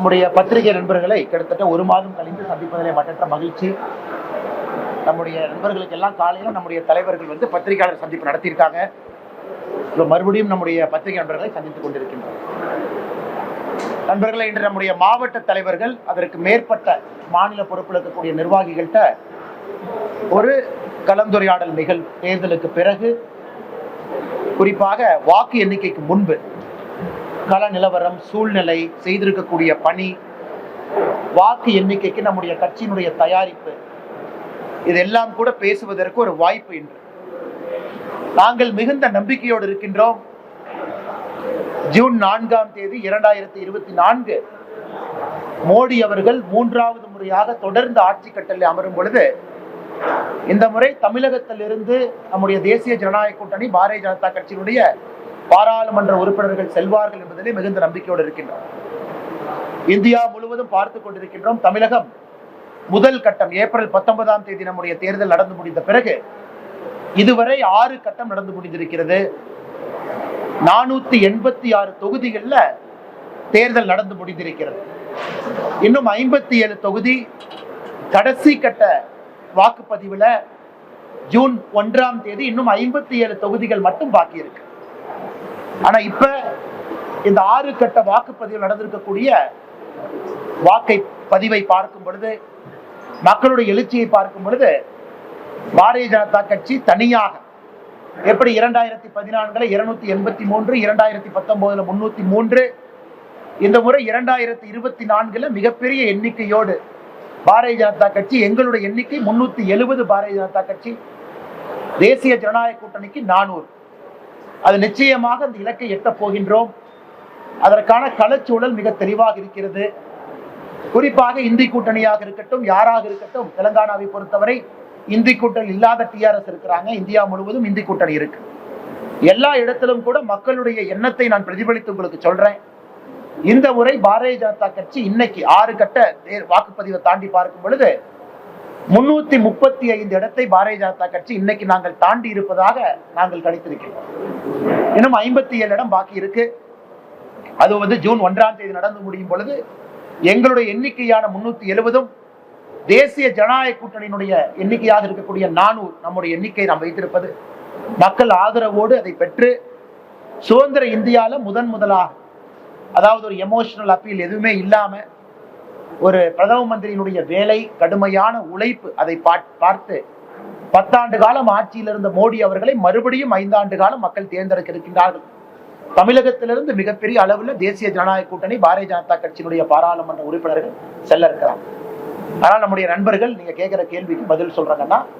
நம்முடைய பத்திரிகை நண்பர்களை கிட்டத்தட்ட ஒரு மாதம் கழிந்து சந்திப்பதிலே மற்றற்ற மகிழ்ச்சி. நம்முடைய நண்பர்களுக்கு எல்லாம் காலையில் நம்முடைய தலைவர்கள் வந்து பத்திரிகையாளர் சந்திப்பு நடத்தியிருக்காங்க. இப்போ மறுபடியும் நம்முடைய பத்திரிகை நண்பர்களை சந்தித்துக் கொண்டிருக்கின்றோம். நண்பர்களை இன்று நம்முடைய மாவட்ட தலைவர்கள் அதற்கு மேற்பட்ட மாநில பொறுப்பில் இருக்கக்கூடிய நிர்வாகிகள்கிட்ட ஒரு கலந்துரையாடல் நிகழ் தேர்தலுக்கு பிறகு குறிப்பாக வாக்கு எண்ணிக்கைக்கு முன்பு கள நிலவரம் சூழ்நிலை செய்திருக்கக்கூடிய பணி வாக்கு எண்ணிக்கைக்கு நம்முடைய கட்சியினுடைய தயாரிப்பு இதெல்லாம் கூட பேசுவதற்கு ஒரு வாய்ப்பு இன்று. நாங்கள் மிகுந்த நம்பிக்கையோடு இருக்கின்றோம். ஜூன் நான்காம் தேதி இரண்டாயிரத்தி இருபத்தி நான்கு மோடி அவர்கள் மூன்றாவது முறையாக தொடர்ந்து ஆட்சி கட்டளை அமரும் பொழுது இந்த முறை தமிழகத்திலிருந்து நம்முடைய தேசிய ஜனநாயக கூட்டணி பாரதிய ஜனதா கட்சியினுடைய பாராளுமன்ற உறுப்பினர்கள் செல்வார்கள் என்பதிலே மிகுந்த நம்பிக்கையோடு இருக்கின்றோம். இந்தியா முழுவதும் பார்த்து கொண்டிருக்கின்றோம். தமிழகம் முதல் கட்டம் ஏப்ரல் பத்தொன்பதாம் தேதி நம்முடைய தேர்தல் நடந்து முடிந்த பிறகு இதுவரை ஆறு கட்டம் நடந்து முடிந்திருக்கிறது. நானூத்தி எண்பத்தி ஆறு தொகுதிகளில் தேர்தல் நடந்து முடிந்திருக்கிறது. இன்னும் ஐம்பத்தி ஏழு தொகுதி கடைசி கட்ட வாக்குப்பதிவுல ஜூன் ஒன்றாம் தேதி இன்னும் ஐம்பத்தி ஏழு தொகுதிகள் மட்டும் பாக்கி இருக்கு. ஆனா இப்ப இந்த ஆறு கட்ட வாக்குப்பதிவு நடந்திருக்கக்கூடிய வாக்கை பதிவை பார்க்கும் பொழுது மக்களுடைய எழுச்சியை பார்க்கும் பொழுது பாரதிய ஜனதா கட்சி தனியாக எப்படி இரண்டாயிரத்தி பதினான்குல இருநூத்தி எண்பத்தி மூன்று இரண்டாயிரத்தி பத்தொன்பதுல முன்னூத்தி மூன்று இந்த முறை இரண்டாயிரத்தி இருபத்தி நான்குல மிகப்பெரிய எண்ணிக்கையோடு பாரதிய ஜனதா கட்சி எங்களுடைய எண்ணிக்கை முன்னூத்தி எழுபது பாரதிய ஜனதா கட்சி தேசிய ஜனநாயக கூட்டணிக்கு நானூறு. அது நிச்சயமாக அந்த இலக்கை எட்டப் போகின்றோம். அதற்கான களச்சூழல் மிக தெளிவாக இருக்கிறது. குறிப்பாக இந்தி கூட்டணியாக இருக்கட்டும் யாராக இருக்கட்டும் தெலுங்கானாவை பொறுத்தவரை இந்தி கூட்டணி இல்லாத டிஆர்எஸ் இருக்கிறாங்க. இந்தியா முழுவதும் இந்தி கூட்டணி இருக்கு. எல்லா இடத்திலும் கூட மக்களுடைய எண்ணத்தை நான் பிரதிபலித்து உங்களுக்கு சொல்றேன். இந்த முறை பாரதிய ஜனதா கட்சி இன்னைக்கு ஆறு கட்ட தே- வாக்குப்பதிவை தாண்டி பார்க்கும் பொழுது முன்னூத்தி முப்பத்தி ஐந்து இடத்தை பாரதிய ஜனதா கட்சி இன்னைக்கு நாங்கள் தாண்டி இருப்பதாக நாங்கள் கணித்திருக்கிறோம். இன்னும் ஐம்பத்தி ஏழு இடம் பாக்கி இருக்கு. அது வந்து ஜூன் ஒன்றாம் தேதி நடந்து முடியும் பொழுது எங்களுடைய எண்ணிக்கையான முன்னூத்தி எழுபதும் தேசிய ஜனநாயக கூட்டணியினுடைய எண்ணிக்கையாக இருக்கக்கூடிய நானூறு நம்முடைய எண்ணிக்கை நாம் வைத்திருப்பது. மக்கள் ஆதரவோடு அதை பெற்று சுதந்திர இந்தியால முதன் முதலாக அதாவது ஒரு எமோஷனல் அப்பீல் எதுவுமே இல்லாம ஒரு பிரதம மந்திரியினுடைய வேலை கடுமையான உழைப்பு அதை பார்த்து பத்தாண்டு காலம் ஆட்சியில் இருந்த மோடி அவர்களை மறுபடியும் ஐந்தாண்டு காலம் மக்கள் தேர்ந்தெடுக்க இருக்கின்றார்கள் தமிழகத்திலிருந்து மிகப்பெரிய அளவுல தேசிய ஜனநாயக கூட்டணி பாரதிய ஜனதா கட்சியினுடைய பாராளுமன்ற உறுப்பினர்கள் செல்ல இருக்கிறாங்க. ஆனால் நம்முடைய நண்பர்கள் நீங்க கேட்கிற கேள்விக்கு பதில் சொல்றாங்கன்னா